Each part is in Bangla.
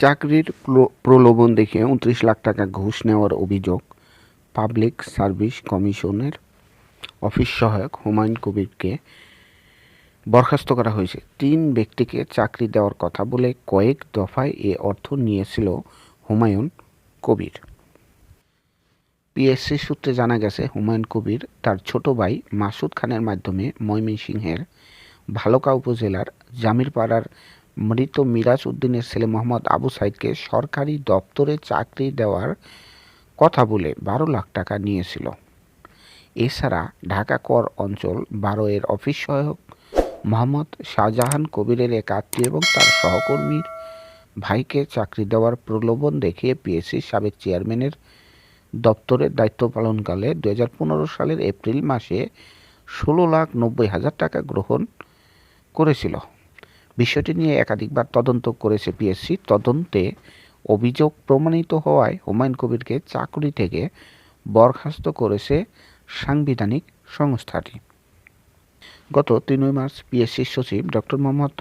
চাকরির প্রলোভন দেখে উনত্রিশ লাখ টাকা ঘুষ নেওয়ার অভিযোগ। পাবলিক সার্ভিস কমিশনের অফিস সহায়ক হুমায়ুন কবিরকে বরখাস্ত করা হয়েছে। তিন ব্যক্তিকে চাকরি দেওয়ার কথা বলে কয়েক দফায় এ অর্থ নিয়েছিল হুমায়ুন কবির। পিএসসি সূত্রে জানা গেছে, হুমায়ুন কবির তার ছোট ভাই মাসুদ খানের মাধ্যমে ময়মনসিংহের ভালকা উপজেলার জামিরপাড়ার মৃত মিরাজ উদ্দিনের ছেলে মোহাম্মদ আবু সাইদকে সরকারি দপ্তরে চাকরি দেওয়ার কথা বলে বারো লাখ টাকা নিয়েছিল। এছাড়া ঢাকা কর অঞ্চল বারো এর অফিস সহায়ক মোহাম্মদ শাহজাহান কবিরের এক আত্মীয় এবং তার সহকর্মীর ভাইকে চাকরি দেওয়ার প্রলোভন দেখিয়ে পিএসসির সাবেক চেয়ারম্যানের দপ্তরের দায়িত্ব পালনকালে দুহাজার পনেরো সালের এপ্রিল মাসে ষোলো লাখ নব্বই হাজার টাকা গ্রহণ করেছিল। বিষয়টি নিয়ে একাধিকবার তদন্ত করেছে পিএসসি। তদন্তে অভিযোগ প্রমাণিত হওয়ায় হুমায়ুন কবিরকে চাকরি থেকে বরখাস্ত করেছে সাংবিধানিক সংস্থাটি। গত তিনই মার্চ পিএসসির সচিব ডক্টর মোহাম্মদ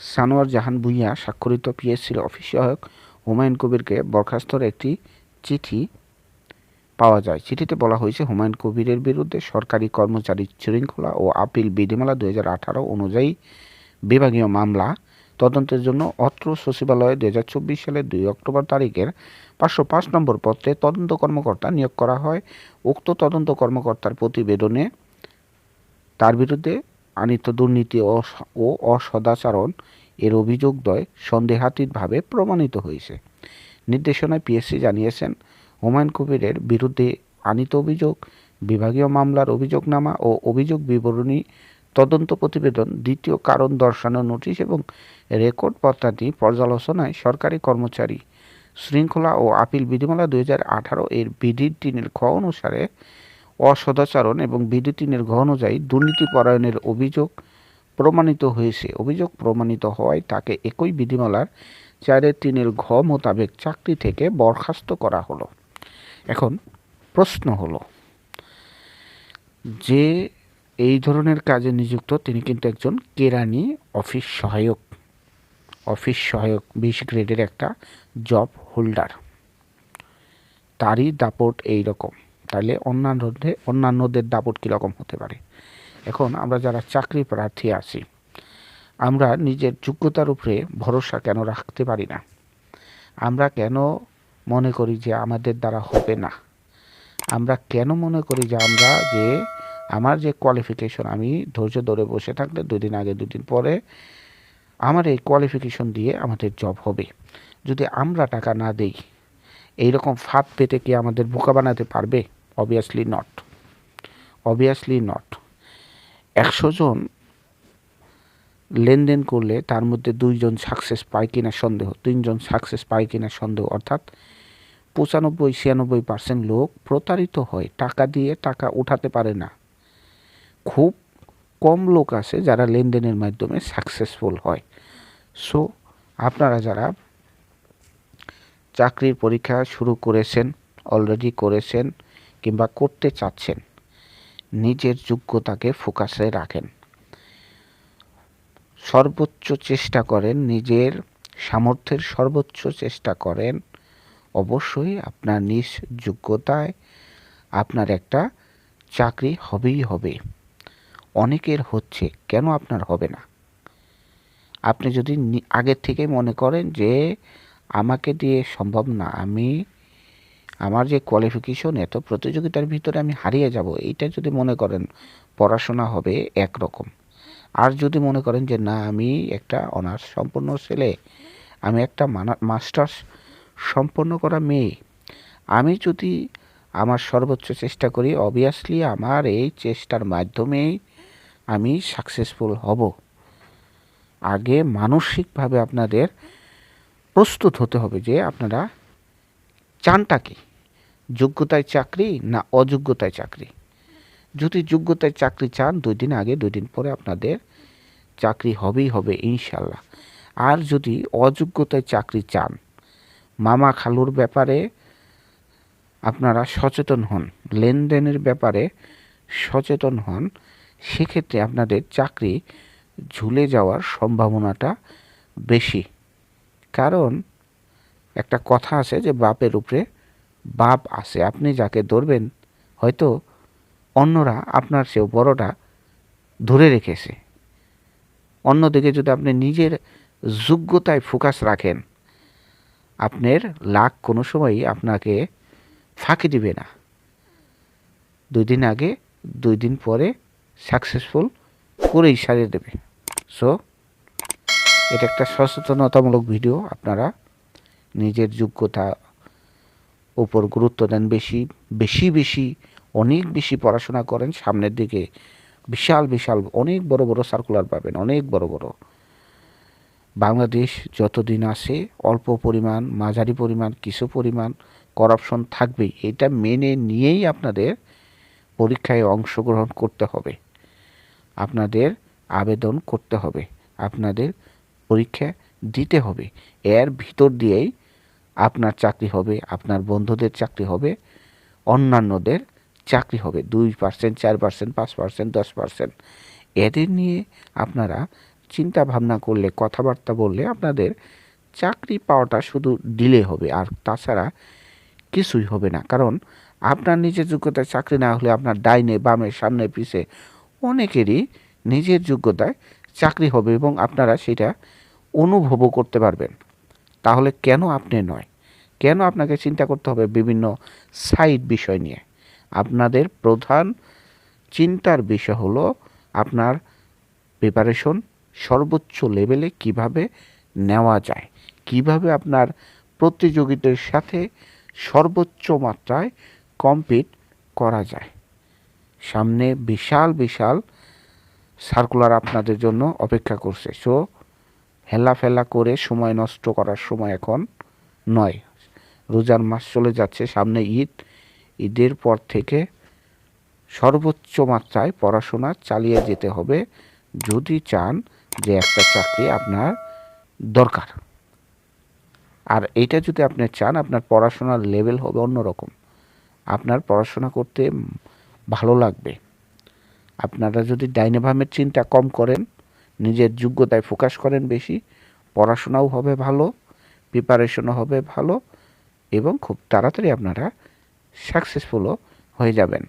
সানোয়ার জাহান ভুঁইয়া স্বাক্ষরিত পিএসসির অফিস সহায়ক হুমায়ুন কবিরকে বরখাস্তর একটি চিঠি পাওয়া যায়। চিঠিতে বলা হয়েছে, হুমায়ুন কবিরের বিরুদ্ধে সরকারি কর্মচারী শৃঙ্খলা ও আপিল বিধিমালা দুই হাজার আঠারো অনুযায়ী বিভাগীয় মামলা তদন্তের জন্য অত্র সচিবালয়ে দু হাজার চব্বিশ সালের দুই অক্টোবর তারিখের পাঁচশো পাঁচ নম্বর পত্রে তদন্ত কর্মকর্তা নিয়োগ করা হয়। উক্ত তদন্ত কর্মকর্তার প্রতিবেদনে তার বিরুদ্ধে আনিত দুর্নীতি ও অসদাচরণ এর অভিযোগদ্বয় সন্দেহাতীতভাবে প্রমাণিত হয়েছে। নির্দেশনায় পিএসসি জানিয়েছেন, হুমায়ুন কবিরের বিরুদ্ধে আনিত অভিযোগ, বিভাগীয় মামলার অভিযোগনামা ও অভিযোগ বিবরণী তদন্ত প্রতিবেদন, দ্বিতীয় কারণ দর্শানোর নোটিশ এবং রেকর্ড পত্রাদি পর্যালোচনায় সরকারি কর্মচারী শৃঙ্খলা ও আপিল বিধিমালা দুই হাজার আঠারো এর বিধি তিনের খ অনুসারে অসদাচরণ এবং বিধি তিনের ঘ অনুযায়ী দুর্নীতি পরায়ণের অভিযোগ প্রমাণিত হয়েছে। অভিযোগ প্রমাণিত হওয়ায় তাকে একই বিধিমালার চারের তিনের ঘ মোতাবেক চাকরি থেকে বরখাস্ত করা হলো। এখন প্রশ্ন হলো, যে এই ধরনের কাজে নিযুক্ত তিনি কিন্তু একজন কেরানি অফিস সহায়ক অফিস সহায়ক, বিশ গ্রেডের একটা জব হোল্ডার। তারই দাপট এই রকম। তাহলে অন্যান্যদের অন্যান্যদের দাপট কীরকম হতে পারে? এখন আমরা যারা চাকরি প্রার্থী আছি, আমরা নিজের যোগ্যতার উপরে ভরসা কেন রাখতে পারি না? আমরা কেন মনে করি যে আমাদের দ্বারা হবে না? আমরা কেন মনে করি যে আমরা যে আমার যে কোয়ালিফিকেশন আমি ধৈর্য ধরে বসে থাকলে দুদিন আগে, দুদিন পরে আমার এই কোয়ালিফিকেশন দিয়ে আমাদের জব হবে। যদি আমরা টাকা না দেই এই রকম ফাঁদ পেতে কি আমাদের বোকা বানাতে পারবে? অবভিয়াসলি নট অবভিয়াসলি নট একশো জন লেনদেন করলে তার মধ্যে দুইজন সাকসেস পায় কিনা সন্দেহ, তিনজন সাকসেস পায় কিনা সন্দেহ। অর্থাৎ পঁচানব্বই, ছিয়ানব্বই পার্সেন্ট লোক প্রতারিত হয়, টাকা দিয়ে টাকা উঠাতে পারে না। খুব কম লোক আছে যারা লেনদেনের মাধ্যমে সাকসেসফুল হয়। সো আপনারা যারা চাকরির পরীক্ষা শুরু করেছেন অলরেডি করেছেন কিংবা করতে চাচ্ছেন, নিজের যোগ্যতাকে ফোকাসে রাখেন। সর্বোচ্চ চেষ্টা করেন, নিজের সামর্থ্যের সর্বোচ্চ চেষ্টা করেন, অবশ্যই আপনার নিজ যোগ্যতায় আপনার একটা চাকরি হবেই হবে। অনেকের হচ্ছে, কেন আপনার হবে না? আপনি যদি আগের থেকে মনে করেন যে আমাকে দিয়ে সম্ভব না, আমি, আমার যে কোয়ালিফিকেশন এত প্রতিযোগিতার ভিতরে আমি হারিয়ে যাব, এইটা যদি মনে করেন পড়াশোনা হবে একরকম। আর যদি মনে করেন যে না, আমি একটা অনার্স সম্পন্ন ছেলে, আমি একটা মাস্টার্স সম্পন্ন করা মেয়ে, আমি যদি আমার সর্বোচ্চ চেষ্টা করি অবভিয়াসলি আমার এই চেষ্টার মাধ্যমেই আমি সাকসেসফুল হব। আগে মানসিকভাবে আপনাদের প্রস্তুত হতে হবে যে আপনারা চানটা কি? যোগ্যতায় চাকরি না অযোগ্যতায় চাকরি? যদি যোগ্যতায় চাকরি চান, দুই দিন আগে, দুই দিন পরে আপনাদের চাকরি হবেই হবে ইনশাল্লাহ আর যদি অযোগ্যতায় চাকরি চান, মামা খালুর ব্যাপারে আপনারা সচেতন হন, লেনদেনের ব্যাপারে সচেতন হন সেক্ষেত্রে আপনাদের চাকরি ঝুলে যাওয়ার সম্ভাবনাটা বেশি। কারণ একটা কথা আছে যে বাপের উপরে বাপ আছে, আপনি যাকে ধরবেন, হয়তো অন্যরা আপনার চেয়েও বড়টা ধরে রেখেছে। অন্যদিকে যদি আপনি নিজের যোগ্যতায় ফোকাস রাখেন, আপনার লাখ কোনো সময়ই আপনাকে ফাঁকি দিবে না। দুই দিন আগে, দুই দিন পরে সাকসেসফুল করেই সারিয়ে দেবে। সো এটা একটা সচেতনতামূলক ভিডিও আপনারা নিজের যোগ্যতা উপর গুরুত্ব দেন বেশি বেশি বেশি, অনেক বেশি পড়াশোনা করেন, সামনের দিকে বিশাল বিশাল, অনেক বড় বড় সার্কুলার পাবেন, অনেক বড় বড়। বাংলাদেশ যতদিন আসে অল্প পরিমাণ, মাঝারি পরিমাণ, কিছু পরিমাণ করাপশন থাকবেই, এটা মেনে নিয়েই আপনাদের পরীক্ষায় অংশগ্রহণ করতে হবে। আপনাদের আবেদন করতে হবে, আপনাদের পরীক্ষা দিতে হবে। এর ভিতর দিয়েই আপনার চাকরি হবে, আপনার বন্ধুদের চাকরি হবে, অন্যান্যদের চাকরি হবে। দুই পার্সেন্ট চার পার্সেন্ট পাঁচ পার্সেন্ট দশ পার্সেন্ট এদের নিয়ে আপনারা চিন্তা ভাবনা করলে, কথাবার্তা বললে আপনাদের চাকরি পাওয়াটা শুধু ডিলে হবে, আর তাছাড়া কিছুই হবে না। কারণ আপনার নিজের যোগ্যতায় চাকরি না হলে আপনার ডাইনে, বামে, সামনে, পিছে অনেকেরই নিজের যোগ্যতায় চাকরি হবে এবং আপনারা সেটা অনুভবও করতে পারবেন। তাহলে কেন আপনি নয়? কেন আপনাকে চিন্তা করতে হবে বিভিন্ন সাইড বিষয় নিয়ে? আপনাদের প্রধান চিন্তার বিষয় হলো আপনার প্রিপারেশন সর্বোচ্চ লেভেলে কীভাবে নেওয়া যায়? কীভাবে আপনার প্রতিযোগিতার সাথে সর্বোচ্চ মাত্রায় কম্পিট করা যায়? সামনে বিশাল বিশাল সার্কুলার আপনাদের জন্য অপেক্ষা করছে। সো হেলাফেলা করে সময় নষ্ট করার সময় এখন নয়। রোজার মাস চলে যাচ্ছে, সামনে ঈদ। ঈদের পর থেকে সর্বোচ্চ মাত্রায় পড়াশোনা চালিয়ে যেতে হবে যদি চান যে একটা চাকরি আপনার দরকার। আর এটা যদি আপনি চান, আপনার পড়াশোনার লেভেল হবে অন্যরকম। আপনার পড়াশোনা করতে ভালো লাগবে। আপনারা যদি ডাইনেভামের চিন্তা কম করেন, নিজের যোগ্যতায় ফোকাস করেন বেশি, পড়াশোনাও হবে ভালো, প্রিপারেশনও হবে ভালো, এবং খুব তাড়াতাড়ি আপনারা সাকসেসফুলও হয়ে যাবেন।